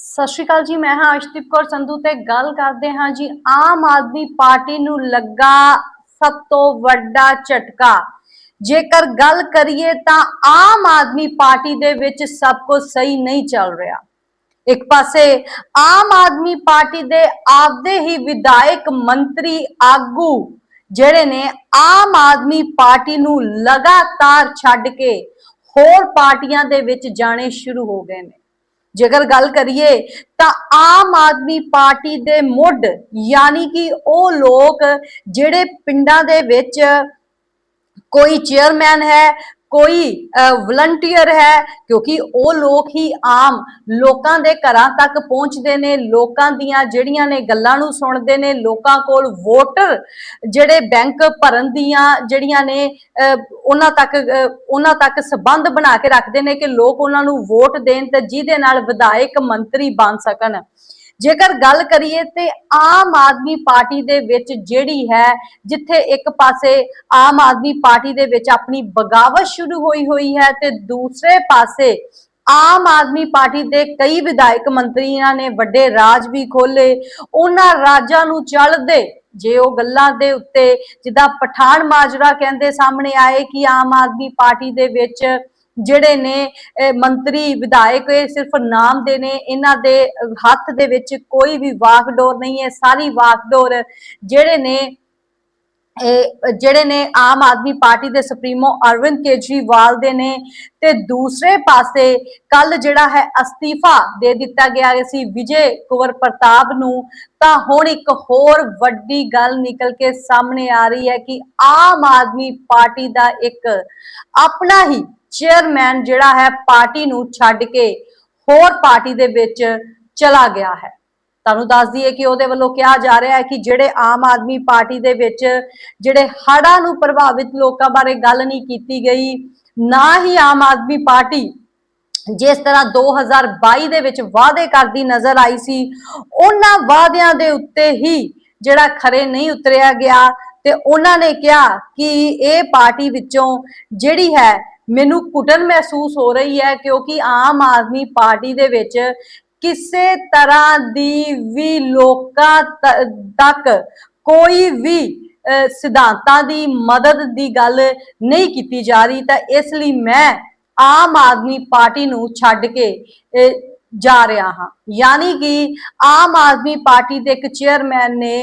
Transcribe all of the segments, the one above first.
ਸਤਿ ਸ਼੍ਰੀ ਅਕਾਲ ਜੀ, ਮੈਂ ਹਾਂ ਅਸ਼ਦੀਪ ਕੌਰ ਸੰਧੂ ਤੇ ਗੱਲ ਕਰਦੇ ਹਾਂ ਜੀ, ਆਮ ਆਦਮੀ ਪਾਰਟੀ ਨੂੰ ਲੱਗਾ ਸਭ ਤੋਂ ਵੱਡਾ ਝਟਕਾ। ਜੇਕਰ ਗੱਲ ਕਰੀਏ ਤਾਂ ਆਮ ਆਦਮੀ ਪਾਰਟੀ ਦੇ ਵਿੱਚ ਸਭ ਕੁਝ ਸਹੀ ਨਹੀਂ ਚੱਲ ਰਿਹਾ। ਇੱਕ ਪਾਸੇ ਆਮ ਆਦਮੀ ਪਾਰਟੀ ਦੇ ਆਪਦੇ ਹੀ ਵਿਧਾਇਕ ਮੰਤਰੀ ਆਗੂ, ਜਿਹੜੇ ਨੇ ਆਮ ਆਦਮੀ ਪਾਰਟੀ ਨੂੰ ਲਗਾਤਾਰ ਛੱਡ ਕੇ ਹੋਰ ਪਾਰਟੀਆਂ ਦੇ ਵਿੱਚ ਜਾਣੇ ਸ਼ੁਰੂ ਹੋ ਗਏ ਨੇ। ਜੇਕਰ ਗੱਲ ਕਰੀਏ ਤਾਂ ਆਮ ਆਦਮੀ ਪਾਰਟੀ ਦੇ ਮੁੱਢ, ਯਾਨੀ ਕਿ ਉਹ ਲੋਕ ਜਿਹੜੇ ਪਿੰਡਾਂ ਦੇ ਵਿੱਚ ਕੋਈ ਚੇਅਰਮੈਨ ਹੈ ਕੋਈ ਵਲੰਟੀਅਰ ਹੈ ਕਿਉਂਕਿ ਉਹ ਲੋਕ ਹੀ ਆਮ ਲੋਕਾਂ ਦੇ ਘਰਾਂ ਤੱਕ ਪਹੁੰਚਦੇ ਨੇ ਲੋਕਾਂ ਦੀਆਂ ਜਿਹੜੀਆਂ ਨੇ ਗੱਲਾਂ ਨੂੰ ਸੁਣਦੇ ਨੇ ਲੋਕਾਂ ਕੋਲ ਵੋਟਰ ਜਿਹੜੇ ਬੈਂਕ ਭਰਨ ਦੀਆਂ ਜਿਹੜੀਆਂ ਨੇ ਅਹ, ਉਹਨਾਂ ਤੱਕ ਉਹਨਾਂ ਤੱਕ ਸਬੰਧ ਬਣਾ ਕੇ ਰੱਖਦੇ ਨੇ ਕਿ ਲੋਕ ਉਹਨਾਂ ਨੂੰ ਵੋਟ ਦੇਣ ਤੇ ਜਿਹਦੇ ਨਾਲ ਵਿਧਾਇਕ ਮੰਤਰੀ ਬਣ ਸਕਣ। ਜੇਕਰ ਗੱਲ ਕਰੀਏ ਤੇ ਆਮ ਆਦਮੀ ਪਾਰਟੀ ਦੇ ਵਿੱਚ ਜਿਹੜੀ ਹੈ, ਜਿੱਥੇ ਇੱਕ ਪਾਸੇ ਆਮ ਆਦਮੀ ਪਾਰਟੀ ਦੇ ਵਿੱਚ ਆਪਣੀ ਬਗਾਵਤ ਸ਼ੁਰੂ ਹੋਈ ਹੋਈ ਹੈ ਤੇ ਦੂਸਰੇ ਪਾਸੇ ਆਮ ਆਦਮੀ ਪਾਰਟੀ ਦੇ ਕਈ ਵਿਧਾਇਕ ਮੰਤਰੀਆਂ ਨੇ ਵੱਡੇ ਰਾਜ ਵੀ ਖੋਲੇ ਉਹਨਾਂ ਰਾਜਾਂ ਨੂੰ ਚੱਲਦੇ ਜੇ ਉਹ ਗੱਲਾਂ ਦੇ ਉੱਤੇ ਜਿੱਦਾਂ ਪਠਾਨ ਮਾਜਰਾ ਕਹਿੰਦੇ ਸਾਹਮਣੇ ਆਏ ਕਿ ਆਮ ਆਦਮੀ ਪਾਰਟੀ ਦੇ ਵਿੱਚ ਜਿਹੜੇ ਨੇ ਮੰਤਰੀ, ਵਿਧਾਇਕ, ਇਹ ਸਿਰਫ ਨਾਮ ਦੇ ਨੇ, ਇਹਨਾਂ ਦੇ ਹੱਥ ਦੇ ਵਿੱਚ ਕੋਈ ਵੀ ਵਾਕਡੋਰ ਨਹੀਂ ਹੈ, ਸਾਰੀ ਵਾਕਡੋਰ ਜਿਹੜੇ ਨੇ ਜਿਹੜੇ ਨੇ ਆਮ ਆਦਮੀ ਪਾਰਟੀ ਦੇ ਸੁਪਰੀਮੋ ਅਰਵਿੰਦ ਕੇਜਰੀਵਾਲ ਦੇ ਨੇ ਤੇ ਦੂਸਰੇ ਪਾਸੇ ਕੱਲ ਜਿਹੜਾ ਹੈ ਅਸਤੀਫਾ ਦੇ ਦਿੱਤਾ ਗਿਆ ਸੀ ਵਿਜੇ ਕੁਵਰ ਪ੍ਰਤਾਪ ਨੂੰ, ਤਾਂ ਹੁਣ ਇੱਕ ਹੋਰ ਵੱਡੀ ਗੱਲ ਨਿਕਲ ਕੇ ਸਾਹਮਣੇ ਆ ਰਹੀ ਹੈ ਕਿ ਆਮ ਆਦਮੀ ਪਾਰਟੀ ਦਾ ਇੱਕ ਆਪਣਾ ਹੀ ਚੇਅਰਮੈਨ ਜਿਹੜਾ ਹੈ ਪਾਰਟੀ ਨੂੰ ਛੱਡ ਕੇ ਹੋਰ ਪਾਰਟੀ ਦੇ ਵਿੱਚ ਚਲਾ ਗਿਆ ਹੈ। ਤੁਹਾਨੂੰ ਦੱਸ ਦਈਏ ਕਿ ਉਹਦੇ ਵੱਲੋਂ ਕਿਹਾ ਜਾ ਰਿਹਾ ਹੈ ਕਿ ਜਿਹੜੇ ਆਮ ਆਦਮੀ ਪਾਰਟੀ ਦੇ ਵਿੱਚ ਜਿਹੜੇ ਹੜ੍ਹਾਂ ਨੂੰ ਪ੍ਰਭਾਵਿਤ ਲੋਕਾਂ ਬਾਰੇ ਗੱਲ ਨਹੀਂ ਕੀਤੀ ਗਈ, ਨਾ ਹੀ ਆਮ ਆਦਮੀ ਪਾਰਟੀ ਜਿਸ ਤਰ੍ਹਾਂ 2022 ਦੇ ਵਿੱਚ ਵਾਅਦੇ ਕਰਦੀ ਨਜ਼ਰ ਆਈ ਸੀ, ਉਹਨਾਂ ਵਾਅਦਿਆਂ ਦੇ ਉੱਤੇ ਹੀ ਜਿਹੜਾ ਖਰੇ ਨਹੀਂ ਉਤਰਿਆ ਗਿਆ ਤੇ ਉਹਨਾਂ ਨੇ ਕਿਹਾ ਕਿ ਇਹ ਪਾਰਟੀ ਵਿੱਚੋਂ ਜਿਹੜੀ ਹੈ ਮੈਨੂੰ ਘੁਟਨ ਮਹਿਸੂਸ ਹੋ ਰਹੀ ਹੈ ਕਿਉਂਕਿ ਆਮ ਆਦਮੀ ਪਾਰਟੀ ਦੇ ਵਿੱਚ ਕਿਸੇ ਤਰ੍ਹਾਂ ਦੀ ਵੀ ਲੋਕਾਂ ਤੱਕ ਕੋਈ ਵੀ ਸਿਧਾਂਤਾਂ ਦੀ ਮਦਦ ਦੀ ਗੱਲ ਨਹੀਂ ਕੀਤੀ ਜਾ ਰਹੀ, ਤਾਂ ਇਸ ਲਈ ਮੈਂ ਆਮ ਆਦਮੀ ਪਾਰਟੀ ਨੂੰ ਛੱਡ ਕੇ ਜਾ ਰਿਹਾ ਹਾਂ। ਯਾਨੀ ਕਿ ਆਮ ਆਦਮੀ ਪਾਰਟੀ ਦੇ ਇੱਕ ਚੇਅਰਮੈਨ ਨੇ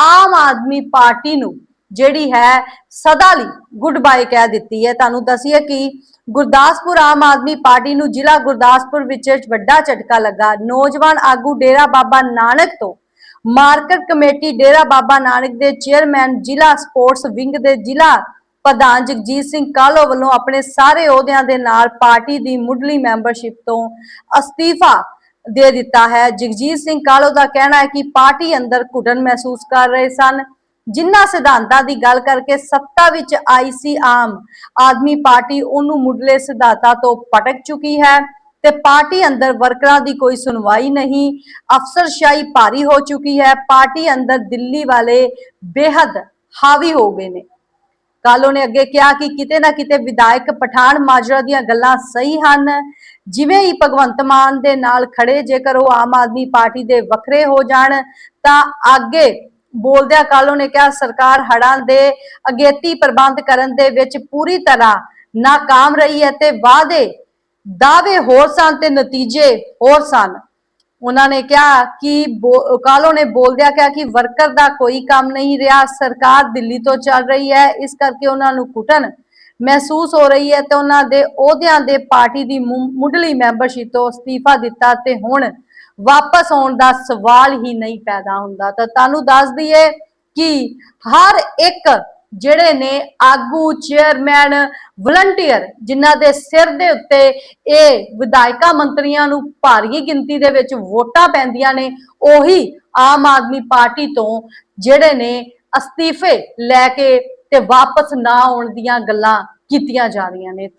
ਆਮ ਆਦਮੀ ਪਾਰਟੀ ਨੂੰ ਜਿਹੜੀ ਹੈ ਸਦਾ ਲਈ ਗੁੱਡ ਬਾਏ ਕਹਿ ਦਿੱਤੀ ਹੈ। ਤੁਹਾਨੂੰ ਦੱਸੀਏ ਕਿ ਗੁਰਦਾਸਪੁਰ ਆਮ ਆਦਮੀ ਪਾਰਟੀ ਨੂੰ ਜ਼ਿਲ੍ਹਾ ਗੁਰਦਾਸਪੁਰ ਵਿੱਚ ਵੱਡਾ ਝਟਕਾ ਲੱਗਾ। ਨੌਜਵਾਨ ਆਗੂ ਡੇਰਾ ਬਾਬਾ ਨਾਨਕ ਤੋਂ ਮਾਰਕੀਟ ਕਮੇਟੀ ਡੇਰਾ ਬਾਬਾ ਨਾਨਕ ਦੇ ਚੇਅਰਮੈਨ ਜ਼ਿਲ੍ਹਾ ਸਪੋਰਟਸ ਵਿੰਗ ਦੇ ਜ਼ਿਲ੍ਹਾ ਪ੍ਰਧਾਨ ਜਗਜੀਤ ਸਿੰਘ ਕਾਲੋ ਵੱਲੋਂ ਆਪਣੇ ਸਾਰੇ ਅਹੁਦਿਆਂ ਦੇ ਨਾਲ ਪਾਰਟੀ ਦੀ ਮੁੱਢਲੀ ਮੈਂਬਰਸ਼ਿਪ ਤੋਂ ਅਸਤੀਫਾ ਦੇ ਦਿੱਤਾ ਹੈ। ਜਗਜੀਤ ਸਿੰਘ ਕਾਲੋ ਦਾ ਕਹਿਣਾ ਹੈ ਕਿ ਪਾਰਟੀ ਅੰਦਰ ਘੁਟਨ ਮਹਿਸੂਸ ਕਰ ਰਹੇ ਸਨ। ਜਿਨ੍ਹਾਂ ਸਿਧਾਂਤਾਂ ਦੀ ਗੱਲ ਕਰਕੇ ਸੱਤਾ ਵਿੱਚ ਆਈ ਸੀ ਆਮ ਆਦਮੀ ਪਾਰਟੀ, ਉਹਨੂੰ ਮੁੱਢਲੇ ਸਿਧਾਂਤਾਂ ਤੋਂ ਪਟਕ ਚੁੱਕੀ ਹੈ ਤੇ ਪਾਰਟੀ ਅੰਦਰ ਵਰਕਰਾਂ ਦੀ ਕੋਈ ਸੁਣਵਾਈ ਨਹੀਂ, ਅਫਸਰਸ਼ਾਹੀ ਭਾਰੀ ਹੋ ਚੁੱਕੀ ਹੈ, ਪਾਰਟੀ ਅੰਦਰ ਦਿੱਲੀ ਵਾਲੇ ਬੇਹੱਦ ਹਾਵੀ ਹੋ ਗਏ ਨੇ। ਕਾਲੋ ਨੇ ਅੱਗੇ ਕਿਹਾ ਕਿ ਕਿਤੇ ਨਾ ਕਿਤੇ ਵਿਧਾਇਕ ਪਠਾਨ ਮਾਜਰਾ ਦੀਆਂ ਗੱਲਾਂ ਸਹੀ ਹਨ, ਜਿਵੇਂ ਹੀ ਭਗਵੰਤ ਮਾਨ ਦੇ ਨਾਲ ਖੜੇ ਜੇਕਰ ਉਹ ਆਮ ਆਦਮੀ ਪਾਰਟੀ ਦੇ ਵੱਖਰੇ ਹੋ ਜਾਣ, ਤਾਂ ਅੱਗੇ ਬੋਲਦਿਆਂ ਕਾਲੋ ਨੇ ਕਿਹਾ, ਸਰਕਾਰ ਹੜ੍ਹਾਂ ਦੇ ਅਗੇਤੀ ਪ੍ਰਬੰਧ ਕਰਨ ਦੇ ਵਿੱਚ ਪੂਰੀ ਤਰ੍ਹਾਂ ਨਾਕਾਮ ਰਹੀ ਹੈ ਤੇ ਵਾਅਦੇ ਦਾਅਵੇ ਹੋਰ ਸਨ ਤੇ ਨਤੀਜੇ ਹੋਰ ਸਨ। ਉਹਨਾਂ ਨੇ ਕਿਹਾ ਕਿ ਕਾਲੋ ਨੇ ਬੋਲਦਿਆਂ ਕਿਹਾ ਕਿ ਵਰਕਰ ਦਾ ਕੋਈ ਕੰਮ ਨਹੀਂ ਰਿਹਾ, ਸਰਕਾਰ ਦਿੱਲੀ ਤੋਂ ਚੱਲ ਰਹੀ ਹੈ, ਇਸ ਕਰਕੇ ਉਹਨਾਂ ਨੂੰ ਕੁੱਟਣ ਮਹਿਸੂਸ ਹੋ ਰਹੀ ਹੈ ਤੇ ਉਹਨਾਂ ਦੇ ਅਹੁਦਿਆਂ ਦੇ ਪਾਰਟੀ ਦੀ ਮੁ- ਮੁੱਢਲੀ ਮੈਂਬਰਸ਼ਿਪ ਤੋਂ ਅਸਤੀਫਾ ਦਿੱਤਾ ਤੇ ਹੁਣ ਵਾਪਸ ਆਉਣ ਦਾ ਸਵਾਲ ਹੀ ਨਹੀਂ ਪੈਦਾ ਹੁੰਦਾ। ਤਾਂ ਤੁਹਾਨੂੰ ਦੱਸ ਦਈਏ ਕਿ ਹਰ ਇੱਕ ਜਿਹੜੇ ਨੇ ਆਗੂ, ਚੇਅਰਮੈਨ, ਵਲੰਟੀਅਰ, ਜਿਨ੍ਹਾਂ ਦੇ ਸਿਰ ਦੇ ਉੱਤੇ ਇਹ ਵਿਧਾਇਕਾਂ ਮੰਤਰੀਆਂ ਨੂੰ ਭਾਰੀ ਗਿਣਤੀ ਦੇ ਵਿੱਚ ਵੋਟਾਂ ਪੈਂਦੀਆਂ ਨੇ, ਉਹੀ ਆਮ ਆਦਮੀ ਪਾਰਟੀ ਤੋਂ ਜਿਹੜੇ ਨੇ ਅਸਤੀਫੇ ਲੈ ਕੇ ਤੇ ਵਾਪਸ ਨਾ ਆਉਣ ਦੀਆਂ ਗੱਲਾਂ ਕੀਤੀਆਂ ਜਾ ਰਹੀਆਂ ਨੇ।